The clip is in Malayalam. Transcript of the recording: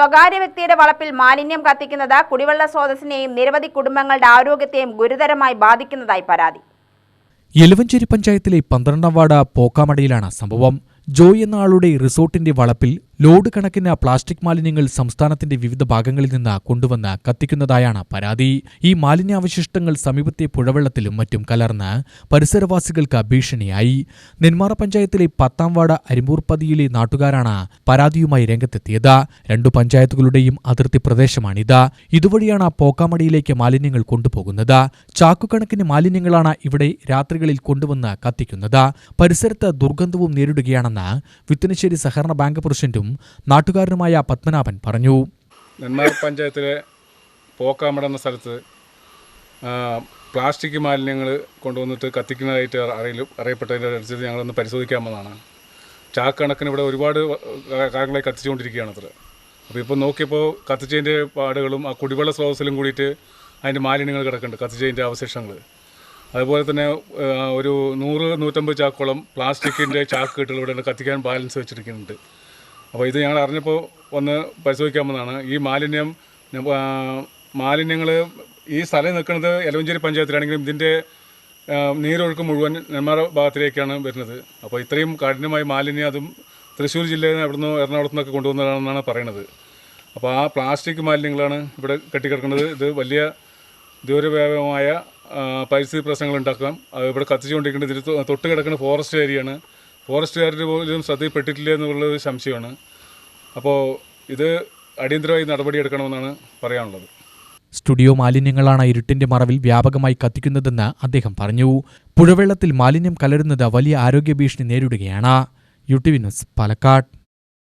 സ്വകാര്യ വ്യക്തിയുടെ വളപ്പിൽ മാലിന്യം കത്തിക്കുന്നത് കുടിവെള്ള സ്രോതസ്സിനെയും നിരവധി കുടുംബങ്ങളുടെ ആരോഗ്യത്തെയും ഗുരുതരമായി ബാധിക്കുന്നതായി പരാതി. എലവഞ്ചേരി പഞ്ചായത്തിലെ പന്ത്രണ്ടാം വാർഡ് പോക്കാമടയിലാണ് സംഭവം. ജോയ് എന്ന ആളുടെ റിസോർട്ടിന്റെ വളപ്പിൽ ലോഡ് കണക്കിന് പ്ലാസ്റ്റിക് മാലിന്യങ്ങൾ സംസ്ഥാനത്തിന്റെ വിവിധ ഭാഗങ്ങളിൽ നിന്ന് കൊണ്ടുവന്ന് കത്തിക്കുന്നതായാണ് പരാതി. ഈ മാലിന്യാവശിഷ്ടങ്ങൾ സമീപത്തെ പുഴവെള്ളത്തിലും മറ്റും കലർന്ന് പരിസരവാസികൾക്ക് ഭീഷണിയായി. നെന്മാറ പഞ്ചായത്തിലെ പത്താം വാർഡ് അരിമ്പൂർപ്പതിയിലെ നാട്ടുകാരാണ് പരാതിയുമായി രംഗത്തെത്തിയത്. രണ്ടു പഞ്ചായത്തുകളുടെയും അതിർത്തി പ്രദേശമാണിത്. ഇതുവഴിയാണ് പോക്കാമടിയിലേക്ക് മാലിന്യങ്ങൾ കൊണ്ടുപോകുന്നത്. ചാക്കുകണക്കിന് മാലിന്യങ്ങളാണ് ഇവിടെ രാത്രികളിൽ കൊണ്ടുവന്ന് കത്തിക്കുന്നത്. പരിസരത്ത് ദുർഗന്ധവും നേരിടുകയാണെന്ന് വിത്തനശ്ശേരി സഹകരണ ബാങ്ക് പ്രസിഡന്റും നാട്ടുകാരനുമായ പത്മനാഭൻ പറഞ്ഞു. നെന്മാർ പഞ്ചായത്തിലെ പോക്കാമട എന്ന സ്ഥലത്ത് പ്ലാസ്റ്റിക് മാലിന്യങ്ങൾ കൊണ്ടുവന്നിട്ട് കത്തിക്കുന്നതായിട്ട് അറിയില്ല അറിയപ്പെട്ടതിന്റെ അനുസരിച്ച് ഞങ്ങളൊന്ന് പരിശോധിക്കാമെന്നാണ്. ചാക്കണക്കിന് ഇവിടെ ഒരുപാട് കാര്യങ്ങളായി കത്തിച്ചുകൊണ്ടിരിക്കുകയാണ് അത്ര. അപ്പോൾ ഇപ്പോൾ നോക്കിയപ്പോൾ കത്തിച്ചതിന്റെ പാടുകളും ആ കുടിവെള്ള സ്രോതസ്സിലും കൂടിയിട്ട് അതിന്റെ മാലിന്യങ്ങൾ കിടക്കുന്നുണ്ട് കത്തിച്ചതിന്റെ അവശേഷങ്ങൾ അതുപോലെ തന്നെ ഒരു നൂറ് നൂറ്റമ്പത് ചാക്കോളം പ്ലാസ്റ്റിക്കിന്റെ ചാക്ക് കെട്ടുകൾ ഇവിടെ കത്തിക്കാൻ ബാലൻസ് വെച്ചിരിക്കുന്നുണ്ട്. അപ്പോൾ ഇത് ഞങ്ങൾ അറിഞ്ഞപ്പോൾ ഒന്ന് പരിശോധിക്കാമെന്നാണ്. ഈ മാലിന്യം മാലിന്യങ്ങൾ ഈ സ്ഥലം നിൽക്കുന്നത് എലവഞ്ചേരി പഞ്ചായത്തിലാണെങ്കിലും ഇതിന്റെ നീരൊഴുക്ക് മുഴുവൻ നെന്മാറ ഭാഗത്തിലേക്കാണ് വരുന്നത്. അപ്പോൾ ഇത്രയും കഠിനമായ മാലിന്യം അതും തൃശ്ശൂർ ജില്ലയിൽ നിന്ന് അവിടുന്ന് എറണാകുളത്തു നിന്നൊക്കെ കൊണ്ടുവന്നതാണെന്നാണ് പറയുന്നത്. അപ്പോൾ ആ പ്ലാസ്റ്റിക് മാലിന്യങ്ങളാണ് ഇവിടെ കെട്ടിക്കിടക്കുന്നത്. ഇത് വലിയ ദൂരവ്യാപകമായ പരിസ്ഥിതി പ്രശ്നങ്ങൾ ഉണ്ടാക്കാം. ഇവിടെ കത്തിച്ചുകൊണ്ടിരിക്കുന്നത് ഇതിൽ തൊട്ട് കിടക്കുന്ന ഫോറസ്റ്റ് ഏരിയയാണ്. ഫോറസ്റ്റുകാരുടെ പോലും ശ്രദ്ധയിൽപ്പെട്ടിട്ടില്ല എന്നുള്ളൊരു സംശയമാണ്. അപ്പോൾ ഇത് അടിയന്തരമായി നടപടിയെടുക്കണമെന്നാണ് പറയാനുള്ളത്. സ്റ്റുഡിയോ മാലിന്യങ്ങളാണ് ഇരുട്ടിന്റെ മറവിൽ വ്യാപകമായി കത്തിക്കുന്നതെന്ന് അദ്ദേഹം പറഞ്ഞു. പുഴവെള്ളത്തിൽ മാലിന്യം കലരുന്നത് വലിയ ആരോഗ്യ ഭീഷണി നേരിടുകയാണ്. യു പാലക്കാട്.